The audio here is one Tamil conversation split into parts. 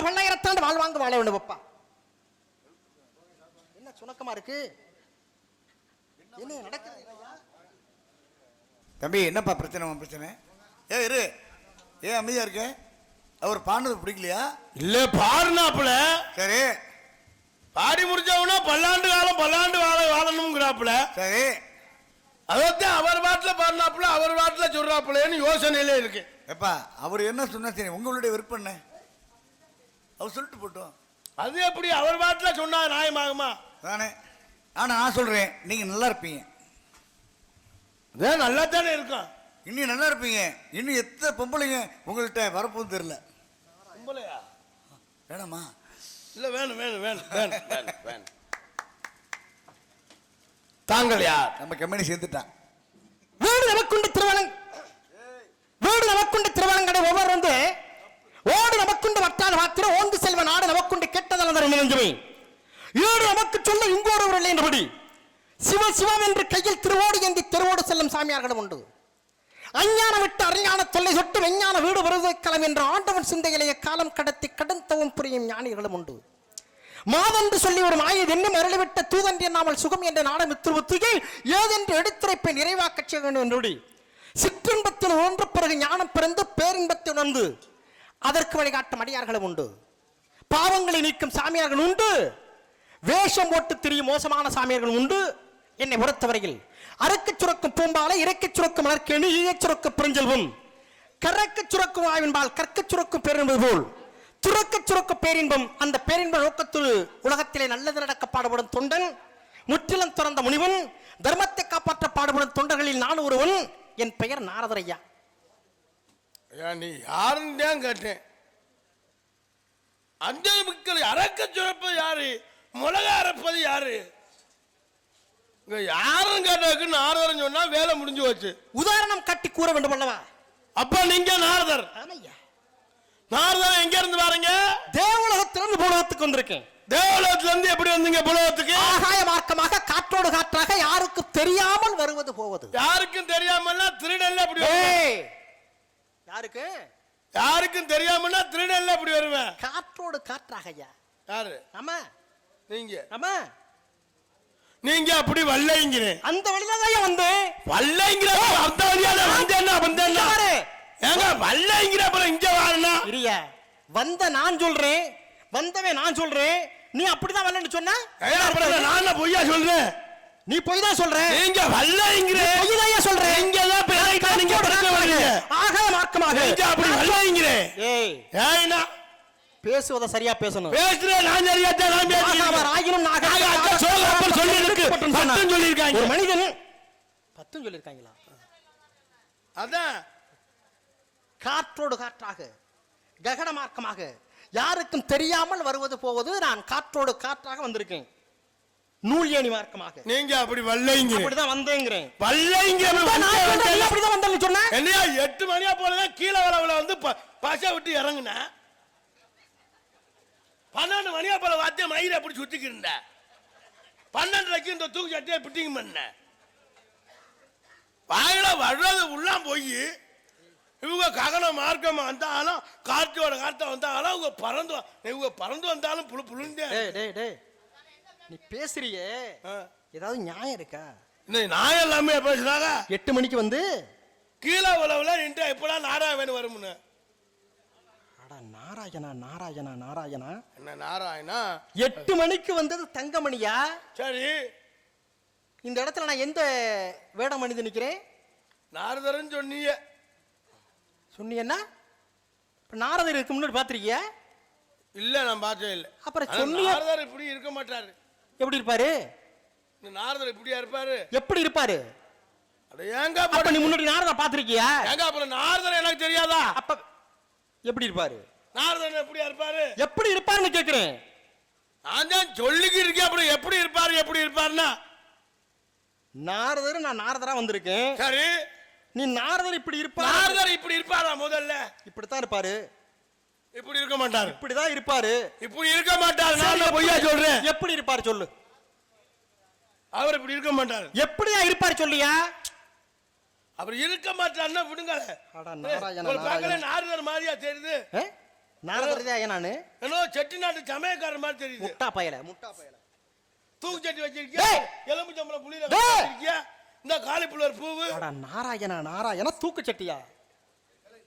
பல்லாண்டு பல்லாயிரத்தாண்டு வாழ்வாங்க வாழ வேண்டும் அப்பா. என்ன சுணக்கமா இருக்கு? என்ன நடக்குது? தம்பி என்னப்பா பிரச்சனை பிரச்சனை? ஏ இரு. ஏன் அமைதியா இருக்க? அவர் பாடுனது பிடிக்கலையா? இல்ல பாருனாப்புல சரி. பாடி முடிச்சவனா பல்லாண்டு காலம் பல்லாண்டு வாழ வாழணுங்கிறாப்புல சரி. அதான் அவர் பாட்டுல பாடினாப்புல அவர் பாட்டுல சொல்றாப்புலன்னு யோசனையில இருக்கு. எப்பா அவர் என்ன சொன்னா சரி உங்களுடைய விருப்பம் என்ன? அவர் சொல்லிட்டு போட்டோம். அது எப்படி அவர் பாட்டுல சொன்னா நியாயமாகுமா? தானே ஆனா நான் சொல்றேன் நீங்க நல்லா இருப்பீங்க. அதான் நல்லா தானே இருக்கும். இன்னும் நல்லா இருப்பீங்க. இன்னும் எத்தனை பொம்பளைங்க உங்கள்கிட்ட வரப்போகுது தெரியல. கும்பலையா வேணாமா? இல்ல வேணும் வேணும் வேணும் வேணும் வேணும் வேணும். தாங்கள் யார்? நம்ம கம்பெனி சேர்ந்துட்டான். வீடு நமக்குண்டு திருவனங் வீடு நமக்குண்டு திருவனங்கடை ஒவ்வொரு வந்து ஓடு நமக்குண்டு வட்டால் மாத்திரம் ஓந்து செல்வ நாடு நமக்குண்டு கெட்டதல்ல நெஞ்சுமே. ஈடு நமக்கு சொல்ல இங்கோடு இல்லை என்றபடி சிவ சிவம் என்று கையில் திருவோடு ஏந்தி திருவோடு செல்லும் சாமியார்களும் உண்டு. அஞ்ஞானம் விட்டு அறிஞான தொல்லை சொட்டு விஞ்ஞான வீடு வருவதற்களம் என்ற ஆண்டவன் சிந்தையிலேயே காலம் கடத்தி கடந்தவும் புரியும் ஞானிகளும் உண்டு. மாதென்று சொல்லி ஒரு மாயை என்னும் அருளிவிட்ட தூதன் என்னாமல் சுகம் என்ற நாடம் திருவுத்திகை ஏதென்று எடுத்துரைப்பை நிறைவாக்கச் செய்ய வேண்டும் என்றுடி சிற்றின்பத்தில் ஒன்று பிறகு ஞானம் பிறந்து பேரின்பத்தை உணர்ந்து அதற்கு வழிகாட்டும் அடியார்களும் உண்டு. பாவங்களை நீக்கும் சாமியார்கள் உண்டு. வேஷம் போட்டு திரியும் மோசமான சாமியார்கள் உண்டு. என்னை பொறுத்தவரையில் அறுக்கச் சுரக்கும் பூம்பாலை இறக்கச் சுரக்கும் மலர்கேணி ஈழச் சுரக்கும் பெருஞ்செல்வம் கறக்கச் சுரக்கும் ஆய்வின்பால் கற்கச் சுரக்கும் பேரின்பது போல். துறக்கச் சுரக்க பேரின்பம் அந்த பேரின்ப நோக்கத்தில் உலகத்திலே நல்லது நடக்க பாடுபடும் தொண்டன் முற்றிலும் துறந்த முனிவன் தர்மத்தை காப்பாற்ற பாடுபடும் தொண்டர்களில் நான் ஒருவன். என் பெயர் நாரதரையா ஐயா நீ யாருன்னு தான் கேட்டேன். அந்த மக்கள் அறக்க சுரப்பது யாரு? மிளகா அரைப்பது யாரு? இங்க யாருன்னு கேட்டதுக்கு நாரதர்னு சொன்னா வேலை முடிஞ்சு போச்சு. உதாரணம் கட்டி கூற வேண்டும் அல்லவா? அப்ப நீங்க நாரதர். நாரதர் எங்க இருந்து பாருங்க தேவலகத்திலிருந்து பூலகத்துக்கு வந்திருக்கேன். தேவலோகத்துல இருந்து எப்படி வந்தீங்க புலகத்துக்கு ஆகாய மார்க்கமாக காற்றோடு காற்றாக யாருக்கு தெரியாமல் வருவது போவது. யாருக்கும் தெரியாமன்னா திருடல்ல அப்படி யாருக்கு? யாருக்கும் தெரியாமன்னா திருடல்ல அப்படி வருவேன். காற்றோடு காற்றாக ஐயா. யாரு? ஆமா நீங்க. ஆமா நீங்க அப்படி வல்லைங்கிறேன் அந்த வழியில தான் வந்தேன் வல்லைங்கிற அந்த வழியால வந்தேன்னா வந்தேன்னா. யாரு? ஏங்க வல்லைங்கிற அப்புறம் இங்க வாருனா இரியா வந்த நான் சொல்றேன். வந்தவன் நான் சொல்றேன். நீ அப்படிதான் வரலன்னு சொன்ன? நான் பொய்யா சொல்றேன். நீ போய் தான் சொல்ற. நீங்க வல்லைங்கிற பொய் தான் சொல்றேன் நீங்க தான் பிறகு நீங்க பிறக்க வரீங்க ஆகாய மார்க்கமாக. நீங்க அப்படி வல்லைங்கிற ஏய். ஏன்னா பேசுவத சரியா பேசணும். பேசுறேன் நான் சரியா தான் நான் பேசுறேன் ஆயினும் நாக- சோழ அப்பர் சொல்லியிருக்கு. பட்டும் சொன்னார். பத்தும் சொல்லியிருக்காங்க. ஒரு மனிதன் பத்தும் சொல்லியிருக்காங்களா? அதான். காற்றோடு காற்றாக ககன மார்க்கமாக யாருக்கும் தெரியாமல் வருவது போவது நான் காற்றோடு காற்றாக வந்திருக்கேன். நூல் ஏணி மார்க்கமாக நீங்க அப்படி வல்லைங்கிற அப்படிதான் வந்தேங்கிறேன். நீ அப்படிதான் வந்தேன்னு சொன்ன? என்னையா எட்டு மணியா போலதான் கீழே வரவுல வந்து ப- பசை விட்டு இறங்குன? பன்னெண்டு மணியா போல வாத்திய மயிரை அப்படி சுத்திக்கிருந்த பன்னெண்டரைக்கு இந்த தூக்கு சட்டையை பிட்டிங் பண்ண. வாயில வர்றது உள்ளாம் போய் இவங்க ககன மார்க்கம் வந்தாலும் காற்றோட காற்ற வந்தாலும் இவங்க பறந்து இவங்க பறந்து வந்தாலும் புழு புழுந்தே நீ பேசுறியே. ஏதாவது நியாயம் இருக்கா? நான் எல்லாமே பேசுறாங்க? எட்டு மணிக்கு வந்து கீழே உழவுல நின்று எப்படா நாராயணன் வரும்னு. அடா நாராயணா நாராயணா நாராயணா? என்ன நாராயணா? எட்டு மணிக்கு வந்தது தங்கமணியா? சரி. இந்த இடத்துல நான் எந்த வேடம் அணிந்து நிக்கிறேன் நாரதரன் சொன்னீங்க. சொன்னீங்கன்னா இப்ப நாரதர் இருக்கு முன்னாடி பாத்திருக்கியா இல்ல நான் பார்த்தே இல்ல. அப்புறம் சொன்னியே. நாரதர் இப்படி இருக்க மாட்டாரு. எப்படி இருப்பாரு? நாரதர் இப்படியா இருப்பாரு? எப்படி இருப்பாரு? ஏங்க அப்ப நீ முன்னாடி நாரதா பாத்திருக்கியா ஏங்க அப்புறம் நாரதர் எனக்கு தெரியாதா? அப்ப எப்படி இருப்பாரு? நாரதர் எப்படியா இருப்பாரு? எப்படி இருப்பாருன்னு கேக்குறேன். நான் தான் சொல்லிக்கிட்டு இருக்கேன் அப்புறம் எப்படி இருப்பாரு எப்படி இருப்பாருன்னா? நாரதர் நான் நாரதரா வந்திருக்கேன். சரி. நீ நாரதர் இப்படி இருப்பாரு நாரதர் இப்படி இருப்பாரா முதல்ல? இப்படித்தான் இருப்பாரு. இப்படி இருக்க மாட்டாரு. இப்படிதான் இருப்பாரு. இப்படி இருக்க மாட்டாரு. நான் பொய்யா சொல்றேன். எப்படி இருப்பாரு சொல்லு. அவர் இப்படி இருக்க மாட்டாரு. எப்படியா இருப்பாரு சொல்லியா? அவர் இருக்க மாட்டாருன்னா விடுங்க அட நாராயணா, ஒரு பார்க்கல நாராயணா. நாரதர் மாதிரியா தெரியுது? ஐயா நானு என்னோ செட்டிநாட்டு சமயக்காரன் மாதிரி தெரியுது. முட்டா பயல முட்டா பயல. தூக்கு சட்டி வச்சிருக்கியா. எலும்பு சம்பளம் புளியில. வச்சிருக்கியா? இந்த காலிப்புலர் பூவு. அட நாராயணா நாராயணா தூக்கு சட்டியா?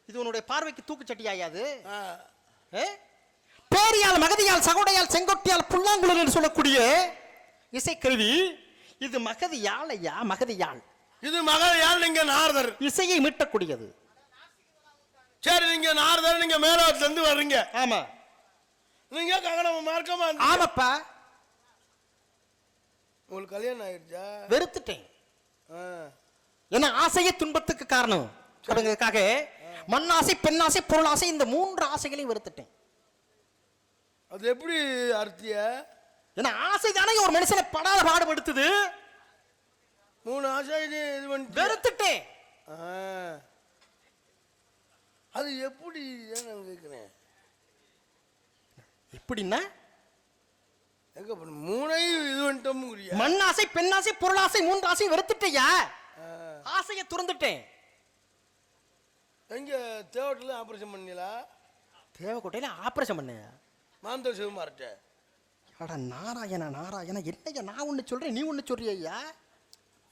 இது உன்னுடைய பார்வைக்கு தூக்கு சட்டியா ஐயா அது ஆ. ஏ? பேரியால் மகதியால் சகோடையால் செங்கொட்டியால் புல்லாங்குழல் என்று சொல்லக்கூடிய இசைக்கருவி இது மகதியால் ஐயா மகதியால்? இது மகள் யார் நீங்க நாரதர். இசையை மீட்டக்கூடியது. சரி நீங்க நாரதர் நீங்க மேலோகத்துல இருந்து வர்றீங்க. ஆமா. நீங்க ககனம் மார்க்கமா. ஆமாப்பா. உங்களுக்கு கல்யாணம் ஆயிடுச்சா? வெறுத்துட்டேன். ஏன்னா ஆசையே துன்பத்துக்கு காரணம். அப்படிங்கிறதுக்காக மண்ணாசை பெண்ணாசை பொருளாசை இந்த மூன்று ஆசைகளையும் வெறுத்துட்டேன். அது எப்படி அர்த்திய? ஏன்னா ஆசை தானே ஒரு மனுஷனை படாத பாடுபடுத்துது மூணு ஆசை இது வெறுத்துட்டேன். அது எப்படி நான் கேட்குறேன்? எப்படின்னா? எங்க மூணையும் இது பண்ணிட்டோம்ங்கிறியா? மண்ணாசை பெண்ணாசை பொருளாசை மூன்று ஆசை வெறுத்துட்டேயா. ஆசையை துறந்துட்டேன். எங்க தேவட்டில் ஆபரேஷன் பண்ணீங்களா தேவக்கோட்டையில ஆபரேஷன் பண்ண. மாந்தர சிவமார்ட்ட. அட நாராயணா நாராயணா என்னய்யா நான் ஒண்ணு சொல்றேன் நீ ஒண்ணு சொல்றியா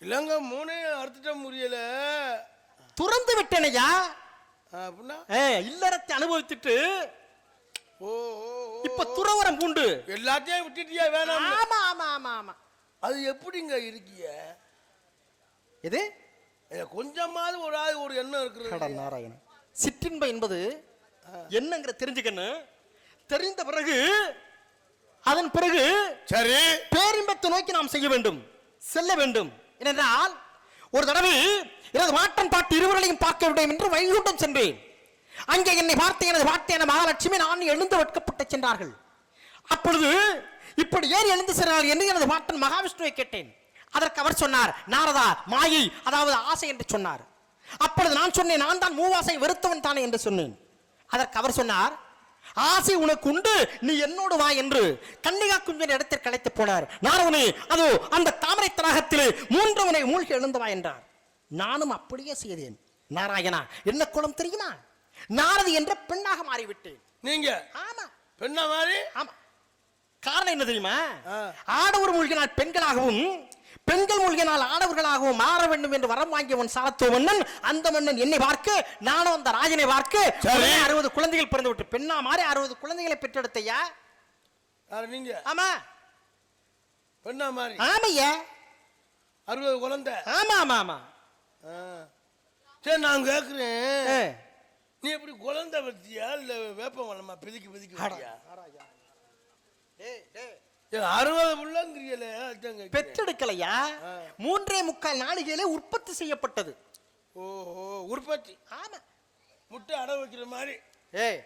இல்லைங்க மூணையும் அறுத்துட்ட முடியல. துறந்து விட்டேனையா? அப்படின்னா ஏ இல்லறத்தை அனுபவித்துட்டு ஓ. இப்ப துறவரம் பூண்டு. எல்லாத்தையும் விட்டுட்டியா வேணாம் ஆமா ஆமா ஆமா ஆமா. அது எப்படிங்க இருக்கிய? எது? கொஞ்சமாவது ஒரு ஆள் ஒரு எண்ணம் இருக்கிறது. நாராயணன். சிற்றின்பம் என்பது என்னங்கிற தெரிஞ்சுக்கணும் தெரிந்த பிறகு அதன் பிறகு சரி. பேரின்பத்தை நோக்கி நாம் செய்ய வேண்டும் செல்ல வேண்டும். ஏனென்றால் ஒரு தடவை எனது மாட்டன் பாட்டு இருவர்களையும் பார்க்க வேண்டும் என்று வைகுண்டம் சென்றேன். அங்கே என்னை பார்த்த எனது பாட்டியான மகாலட்சுமி நான் எழுந்து வெட்கப்பட்டு சென்றார்கள். அப்பொழுது இப்படி ஏறி எழுந்து சென்றார்கள் என்று எனது பாட்டன் மகாவிஷ்ணுவை கேட்டேன். அதற்கு அவர் சொன்னார் நாரதா மாயை அதாவது ஆசை என்று சொன்னார். அப்பொழுது நான் சொன்னேன் நான் தான் மூவாசை வெறுத்தவன் தானே என்று சொன்னேன். அதற்கு அவர் சொன்னார் ஆசை உனக்கு உண்டு நீ என்னோடு வா என்று கன்னிகா குஞ்சன் இடத்திற்கு அழைத்து போனார். நாரதனே அதோ அந்த தாமரை தடாகத்திலே மூன்றவனை மூழ்கி எழுந்தவா என்றார். நானும் அப்படியே செய்தேன் நாராயணா என்ன குளம் தெரியுமா? நாரதி என்ற பெண்ணாக மாறிவிட்டேன். நீங்க? ஆமா. பெண்ணா மாதிரி ஆமா. காரணம் என்ன தெரியுமா. ஆடவர் மூழ்கினால் பெண்களாகவும் பெண்கள் மூழ்கினால் ஆடவர்களாகவும் மாற வேண்டும் என்று வரம் வாங்கியவன் சாலத்துவ மன்னன் அந்த மன்னன் என்னை பார்க்க நானும் அந்த ராஜனை பார்க்க அறுபது குழந்தைகள் பிறந்து விட்டு பெண்ணா மாறி அறுபது குழந்தைகளை பெற்றெடுத்தையா? நீங்க? ஆமா. பெண்ணா மாதிரி ஆமையா. அறுபது குழந்தை. ஆமா ஆமா ஆமா. சரி நான் கேட்குறேன். நீ எப்படி குழந்தை பத்தியா இல்ல வேப்ப மலமா பிதிக்கி பிதிக்கி. வச்சியா? டேய், அறுபது கேட்கிறேன். பெற்றெடுக்கலையா. மூன்றே முக்கால் நாளிகையிலே உற்பத்தி செய்யப்பட்டது. ஓ ஓ உற்பத்தி. ஆமா. முட்டை அடை வைக்கிற மாதிரி. ஏய்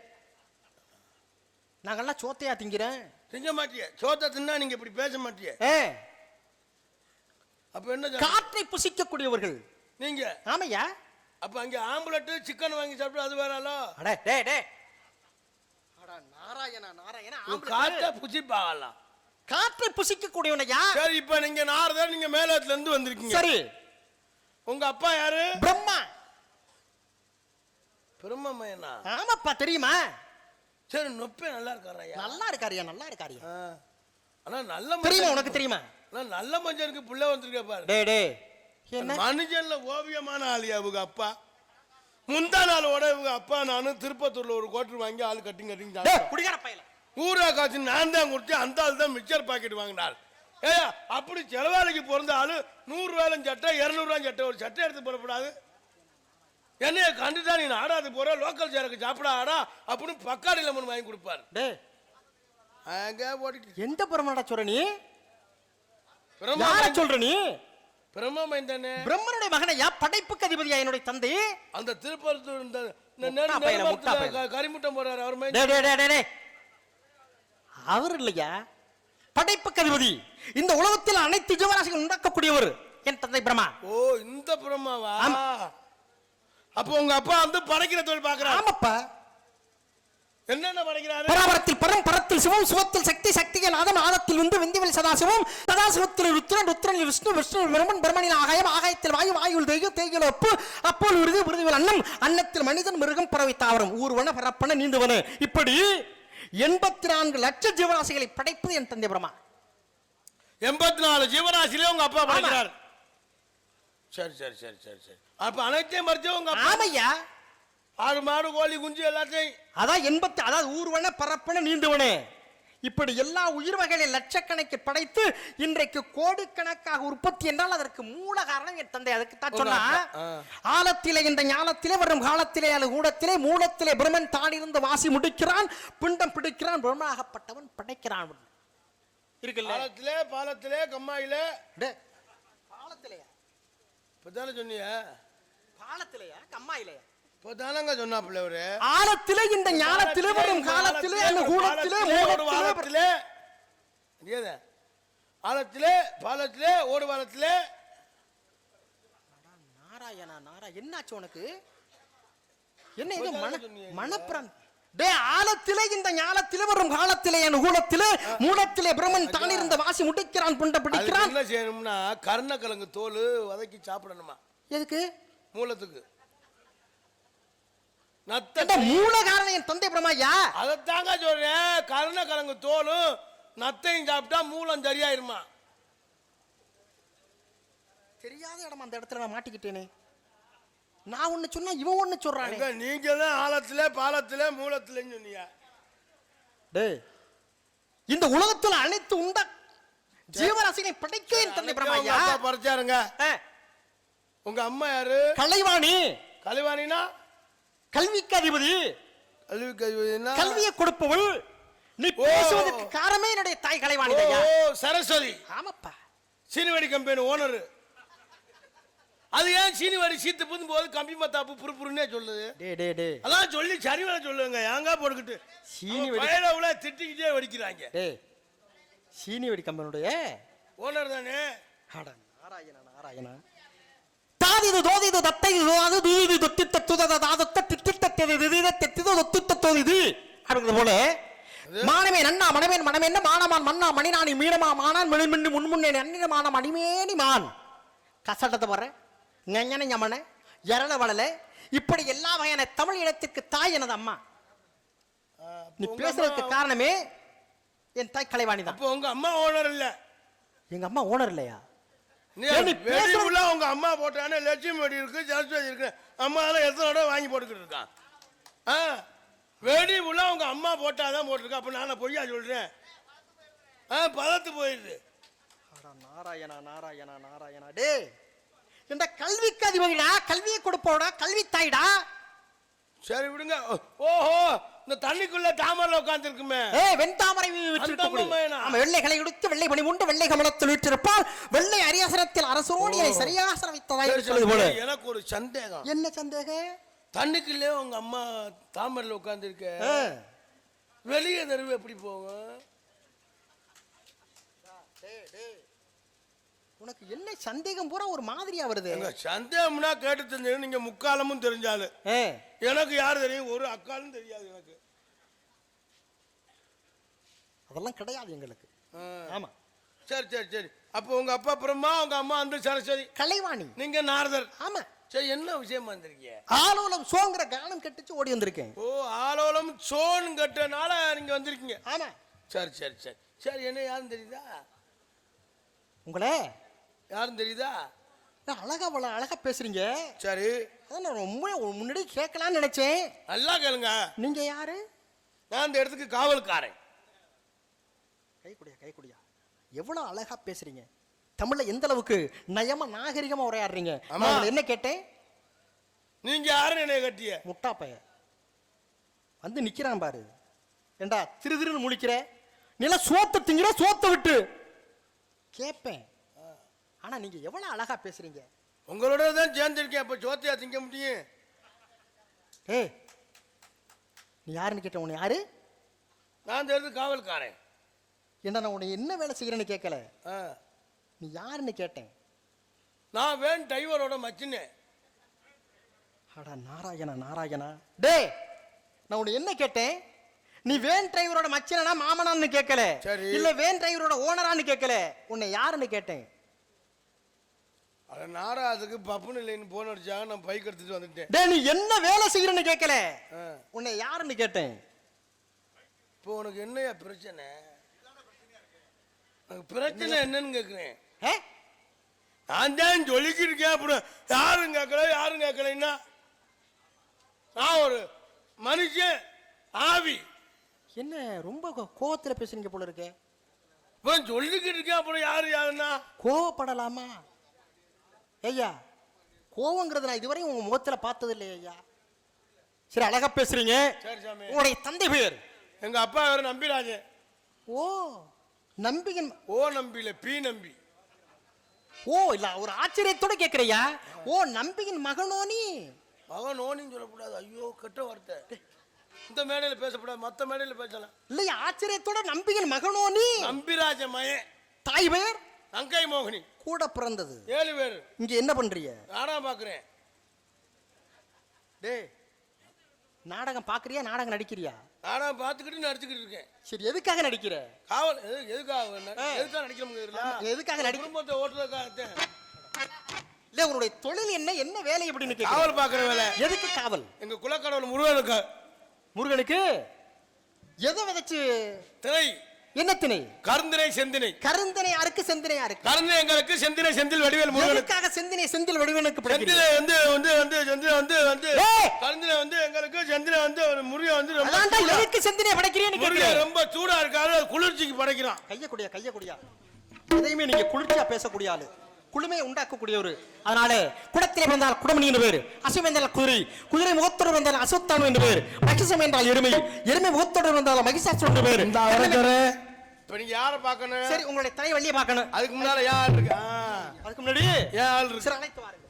நாங்கெல்லாம் சோத்தையா திங்கிறேன்? திங்க மாட்டிய. சோத்தை தின்னா நீங்க இப்படி பேச மாட்டிய. ஏ அப்ப என்ன காற்றை புசிக்கக்கூடியவர்கள். நீங்க. ஆமையா? அப்ப அங்க ஆம்புலட் சிக்கன் வாங்கி சாப்பிட்டு அது வேறாலோ அட டே டே அட நாராயணா நாராயணா காத்த புசிப்பாகலாம் காற்றை புசிக்கக்கூடியவனையா சரி இப்ப நீங்க நாரதர் நீங்க மேலத்துல இருந்து வந்திருக்கீங்க. சரி. உங்க அப்பா யாரு? பிரம்மா. பெருமமையனா ஆமாப்பா தெரியுமா? சரி நொப்பே நல்லா இருக்காரையா நல்லா இருக்காரியா நல்லா இருக்காரியா ஆனா நல்ல தெரியுமா. உனக்கு தெரியுமா? ஆனா நல்ல மனுஷனுக்கு பிள்ளை வந்திருக்க பாரு. டே டே என்ன? மனுஷன்ல ஓவியமான ஆளியா அவங்க அப்பா. முந்தா நாளோட இவங்க அப்பா நானும் திருப்பத்தூர்ல ஒரு கோட்டர் வாங்கி ஆள் கட்டிங் கட்டிங் குடிகார பையல. ஊரா காசு நான் தான் கொடுத்து அந்த ஆள் தான் மிக்சர் பாக்கெட் வாங்கினார். ஏயா அப்படி செலவாளிக்கு பிறந்த ஆளு நூறு ரூபாயும் சட்டை இரநூறுவாயும் சட்டை ஒரு சட்டை எடுத்து போடக்கூடாது. என்னைய கண்டுட்டா நீ ஆடாது போற லோக்கல் சேருக்கு சாப்பிட ஆடா அப்படின்னு பக்காடி லெமன் வாங்கி கொடுப்பாரு. டே அங்க ஓடிட்டு எந்த பிரம்மனடா சொல்ற நீ? பிரம்மா யார. சொல்ற நீ? பிரம்மா மைந்தனே. பிரம்மனுடைய மகனையா படைப்புக்கு அதிபதியா என்னுடைய தந்தை? அந்த பையல. க- கரிமுட்டம் போறாரு அவர் மைந்தன். டே டே டே டே டே அவர் இல்லையா? படைப்புக்கு அதிபதி இந்த உலகத்தில் அனைத்து ஜீவராசிகள் உண்டாக்கக்கூடியவர் என் தந்தை பிரம்மா. ஓ இந்த பிரம்மாவா? ஆமா. அப்போ உங்க அப்பா வந்து படைக்கிற தொழில் பாக்குறாரு ஆமாப்பா. என்னென்ன படைக்கிறாரு? பராபரத்தில் பரம் பரத்தில் சிவம் சிவத்தில் சக்தி சக்தியில் நாதம் நாதத்தில் வந்து விந்திவில் சதாசிவம் சதாசிவத்தில் ருத்ரன் ருத்ரனில் விஷ்ணு விஷ்ணு பிரமன் பிரமணில் ஆகாயம் ஆகாயத்தில் வாயு வாயுவில் தேய்யம் தேய்யில் ஒப்பு அப்போல் விருது விருதுவில் அன்னம் அன்னத்தில் மனிதன் மிருகம் பறவை தாவரம். ஊர்வன பரப்பன நீந்துவன இப்படி எண்பத்தி நான்கு லட்ச ஜீவராசிகளை படைப்பது என் தந்தை பிரமா எண்பத்தி நாலு ஜீவராசிலே உங்க அப்பா படிக்கிறார். சரி சரி சரி சரி சரி. அப்ப அனைத்தையும் படிச்ச உங்க ஆமையா? ஆடு மாடு கோழி குஞ்சு எல்லாத்தையும். அதான் எண்பத்தி அதாவது ஊர்வன பரப்பன நீந்துவன இப்படி எல்லா உயிர் வகைகளை லட்சக்கணக்கில் படைத்து இன்றைக்கு கோடிக்கணக்காக உற்பத்தி என்றால் அதற்கு மூல காரணம் என் தந்தை. அதுக்கு தான் சொன்னா. ஆழத்திலே இந்த ஞானத்திலே வரும் காலத்திலே அல்லது கூடத்திலே மூலத்திலே பிரம்மன் தானிருந்து வாசி முடிக்கிறான் பிண்டம் பிடிக்கிறான் பிரம்மனாகப்பட்டவன் படைக்கிறான். இருக்குல்ல? பாலத்திலே பாலத்திலே கம்மாயிலே. டே, பாலத்திலேயா? இப்பதானே சொன்னீங்க பாலத்திலேயா? கம்மாயிலேயா? இப்பதானங்க சொன்னாப்புல அவரு ஆழத்திலே இந்த ஞானத்திலே வரும் காலத்திலே அந்த கூடத்திலே மூலத்திலே ஏதா ஆழத்திலே பாலத்திலே ஓடு வாரத்திலே. நாராயணா நாரா என்னாச்சு உனக்கு? என்ன இது மன. மனப்பிரான் டே ஆழத்திலே இந்த ஞானத்திலே வரும் காலத்திலே என் மூலத்திலே பிரம்மன் தான் இருந்த வாசி முடிக்கிறான் புண்ட பிடிக்கிறான். என்ன செய்யணும்னா கருணக்கிழங்கு தோல் வதக்கி சாப்பிடணுமா? எதுக்கு? மூலத்துக்கு. நத்த மூல காரணம் என் தந்தை பிரம்மாயா? அதைத்தாங்க சொல்றேன் கருணக்கிழங்கு தோலும் நத்தையும் சாப்பிட்டா மூலம் சரியாயிருமா? தெரியாத இடம் அந்த இடத்துல நான் மாட்டிக்கிட்டேனே. நான் ஒண்ணு சொன்னா இவன் ஒண்ணு சொல்றானே. எங்க நீங்க தான் ஆழத்திலே பாலத்திலே மூலத்திலேன்னு சொன்னீங்க. டேய் இந்த உலகத்துல அனைத்து உண்ட ஜீவராசிகளை படைக்க என் தந்தை பறிச்சாருங்க. ஆ, உங்க அம்மா யாரு? கலைவாணி. கலைவாணினா? கல்விக்கு அதிபதி கல்வி கல்வினா கல்வியை கொடுப்பவள். நீ. பேசுவதற்கு காரணமே என்னுடைய தாய் கலைவாணி ஐயா. ஓ, சரஸ்வதி. ஆமாப்பா. சீனிவாடி கம்பெனி ஓனர் அது ஏன் சீனிவாடி சீத்து புதும் போது கம்பி மத்தாப்பு புறுப்புறுன்னே சொல்லுது? டே டே டே. அதான் சொல்லி சரிவர சொல்லுங்க ஏங்க போட்டுக்கிட்டு. சீனிவாடி- பயலவுல திட்டிக்கிட்டே வடிக்கிறாங்க. டே சீனி வெடி கம்பெனியுடைய ஓனர் தானே? அட நாராயண நாராயண. தாதிது தோதிது தத்தைது தோது தூது தொத்தி தத்துத தாதத்த திட்டி தத்தது திதித தெத்திது தொத்து தத்தோது இது. அப்படிங்கிறது போல மானமே நன்னா மனமேன் மனமேன்ன மானமான் மன்னா மணிநாணி மீனமா மானான் மிளிமின்னு முன்முன்னே நன்னின மான மணிமேனி மான். கசட்டத்தை வர ஞஞன ஞமன எரள வளல இப்படி எல்லா வகையான தமிழ் இனத்திற்கு தாய் எனது அம்மா. நீ பேசுறதுக்கு காரணமே என் தாய் கலைவாணி தான் அப்போ உங்க அம்மா ஓனர் இல்ல. எங்க அம்மா ஓனர் இல்லையா? உங்க அம்மா போட்டானே லட்சுமி இருக்கு சரஸ்வதி இருக்கு. அம்மா எல்லாம் எத்தனை வாங்கி போட்டுக்கிட்டு இருக்கான்? ஆ வெடி உள்ள உங்க அம்மா போட்டாதான் போட்டிருக்கா. அப்ப நானே பொய்யா சொல்றேன்? ஆ பதத்து போயிடுது. நாராயணா நாராயணா நாராயணா. டே இந்த கல்விக்கு அதிபதிடா கல்வியை கொடுப்போடா கல்வி தாய்டா சரி விடுங்க. ஓஹோ இந்த தண்ணிக்குள்ள தாமரை உட்கார்ந்து இருக்குமே ஏ வெண்தாமரை வீற்றிருக்கக்கூடிய அந்தமாமேனா? ஆமா வெள்ளை களை உடுத்து வெள்ளை பணி உண்டு வெள்ளை கமலத்தில் வீற்றிருப்பால் வெள்ளை அரியாசனத்தில் அரசோடு என்னை சரியாசன வைத்ததாய் எனக்கு ஒரு சந்தேகம். என்ன சந்தேகம்? தண்ணிக்குள்ளே உங்க அம்மா இருக்க ஆ. வெளியே தெருவு எப்படி போகும்? உனக்கு என்ன சந்தேகம் பூரா ஒரு மாதிரியா வருது? எங்க சந்தேகம்னா கேட்டு தெரிஞ்சது நீங்க முக்காலமும் தெரிஞ்சாலு. எனக்கு யார் தெரியும்? ஒரு அக்காலும் தெரியாது எனக்கு. அதெல்லாம் கிடையாது எங்களுக்கு. ஆமா. சரி சரி சரி. அப்போ உங்க அப்பா பிரம்மா உங்க அம்மா வந்து சரஸ்வதி. கலைவாணி. நீங்க நாரதர். ஆமா. சரி என்ன விஷயமா வந்திருக்கீங்க ஆலோலம் சோங்கிற கானம் கெட்டுச்சு ஓடி வந்திருக்கேன். ஓ ஆலோலம் சோன் கட்டனால நீங்க வந்திருக்கீங்க. ஆமா. சரி சரி சரி. சரி என்ன யாரும் தெரியுதா? உங்களே? யாரும் தெரியுதா? அழகா அவ்வளோ அழகா பேசுறீங்க. சரி. அதான் நான் ரொம்ப முன்னாடி கேட்கலாம்னு நினைச்சேன். நல்லா கேளுங்க. நீங்க யாரு? நான் இந்த இடத்துக்கு காவல்காரன். கைக்குடியா கைக்குடியா. எவ்வளவு அழகா பேசுறீங்க. தமிழ்ல எந்த அளவுக்கு நயமா நாகரிகமா உரையாடுறீங்க? ஆமா. நான் உங்களை என்ன கேட்டேன்? நீங்க யாருன்னு என்னைய கட்டிய? முட்டா பைய வந்து நிக்கிறான் பாரு. ஏண்டா திரு திருன்னு முழிக்கிற? நில சோத்த திங்கிற சோத்த விட்டு. கேட்பேன் ஆனா நீங்க எவ்வளவு அழகா பேசுறீங்க? உங்களோட தான் சேர்ந்துருக்கேன். அப்ப சோத்தையா திங்க முடியும்? ஏய் நீ யாருன்னு கேட்ட உன்னை யாரு? நான் இடத்துக்கு காவல்காரன். ஏண்டா நான் உன்னை என்ன வேலை செய்யறேன்னு கேட்கல ஆ. நீ யாருன்னு கேட்டேன்? நான் வேன் டிரைவரோட மச்சினே. அடா நாராயணா நாராயணா. டே நான் உன்னை என்ன கேட்டேன்? நீ வேன் டிரைவரோட மச்சனா மாமனான்னு கேட்கல. சரி. இல்ல வேன் டிரைவரோட ஓனரான்னு கேட்கல. உன்னை யாருன்னு கேட்டேன்? அட நாராதுக்கு பப்புன்னு இல்லைன்னு போன் அடிச்சாங்க. நான் பைக் எடுத்துட்டு வந்துட்டேன். டேய் நீ என்ன வேலை செய்யறன்னு கேட்கல? ஆ. உன்னை யாருன்னு கேட்டேன்? இப்போ உனக்கு என்னையா பிரச்சனை? உனக்கு பிரச்சனை என்னன்னு கேக்குறேன் ஏ? நான் தான் சொல்லிக்கிட்டு இருக்கேன் அப்புறம் யாரும் கேட்கல யாரும் கேட்கலைன்னா நான் ஒரு மனுஷன் ஆவி. என்ன ரொம்ப கோ- கோவத்துல பேசுறீங்க போல இருக்கே. இப்போ சொல்லிக்கிட்டு இருக்கேன் அப்புறம் யாரு யாருன்னா? கோவப்படலாமா? ஐயா கோவங்கிறது நான் இதுவரையும் உங்க முகத்துல பார்த்தது இல்லை ஐயா. சரி அழகா பேசுறீங்க. சரி சாமி. உங்களுடைய தந்தை பேர்? எங்க அப்பா வேற நம்பிராஜன். ஓ நம்பிக்கை ஓ நம்பியில பி நம்பி. ஓ இல்ல ஒரு ஆச்சரியத்தோட கேக்குறியா ஓ நம்பியின் மகனோ நீ? மகன் நோனின்னு சொல்லக்கூடாது. ஐயோ கெட்ட வார்த்தை. இந்த மேடையில பேசக்கூடாது மத்த மேடையில பேசலாம். இல்லையா ஆச்சரியத்தோட நம்பியின் மகனோ நீ? நம்பிராஜ மயன் தாய் பெயர்? அங்கை மோகினி. கூட பிறந்தது. ஏழு பேர். இங்க என்ன பண்றீங்க? நாடகம் பாக்குறேன். டேய் நாடகம் பாக்குறியா நாடகம் நடிக்கிறியா? நாடகம் பார்த்துக்கிட்டு நடிச்சுக்கிட்டு இருக்கேன். சரி எதுக்காக நடிக்கிற? காவல் எது- எதுக்காக எதுக்காக நடிக்க முடியல எதுக்காக நடிக்க குடும்பத்தை ஓட்டுறதுக்காக இல்ல உன்னுடைய தொழில் என்ன என்ன வேலை அப்படின்னு கேக்குறேன். காவல் பாக்குற வேலை. எதுக்கு காவல்? எங்க குலக்கடவுள் முருகனுக்கு. முருகனுக்கு? எதை விதைச்சு? திணை என்ன திணை கருந்தினை செந்தினை. கருந்தனை யாருக்கு செந்தினை யாருக்கு? கருந்தினை எங்களுக்கு செந்தினை செந்தில் வடிவேல் முருகனுக்கு. எதுக்காக செந்தினை செந்தில் பிடிக்கிறீங்க செந்தினை வந்து வந்து வந்து செந்தினை வந்து வந்து! கருந்தினை வந்து எங்களுக்கு செந்தினை வந்து ஒரு முருகன் வந்து ரொம்ப எதுக்கு செந்தினை படைக்கிறீன்னு முருகன் ரொம்ப சூடா இருக்காரு குளிர்ச்சிக்கு படைக்கிறான். கைய குடியா கைய குடியா. எதையுமே நீங்க குளிர்ச்சியா பேசக்கூடிய ஆளு. குளுமையை உண்டாக்கக்கூடியவர் அதனால குடத்திலே வந்தால் குடமணி என்று பேர். அசம் என்றால் குதிரை. குதிரை முகத்தோடு வந்தால் அசத்தானு என்று பேர். மகிஷம் என்றால் எருமை. எருமை முகத்தோடு வந்தால் மகிஷாசு என்று பேர். இப்ப நீங்க யார பாக்கணும் சரி உங்களுடைய தலைவலியை பார்க்கணும். அதுக்கு முன்னால யார் இருக்கு. அதுக்கு முன்னாடி ஆள் இருக்கு? சரி அழைத்து வாருங்க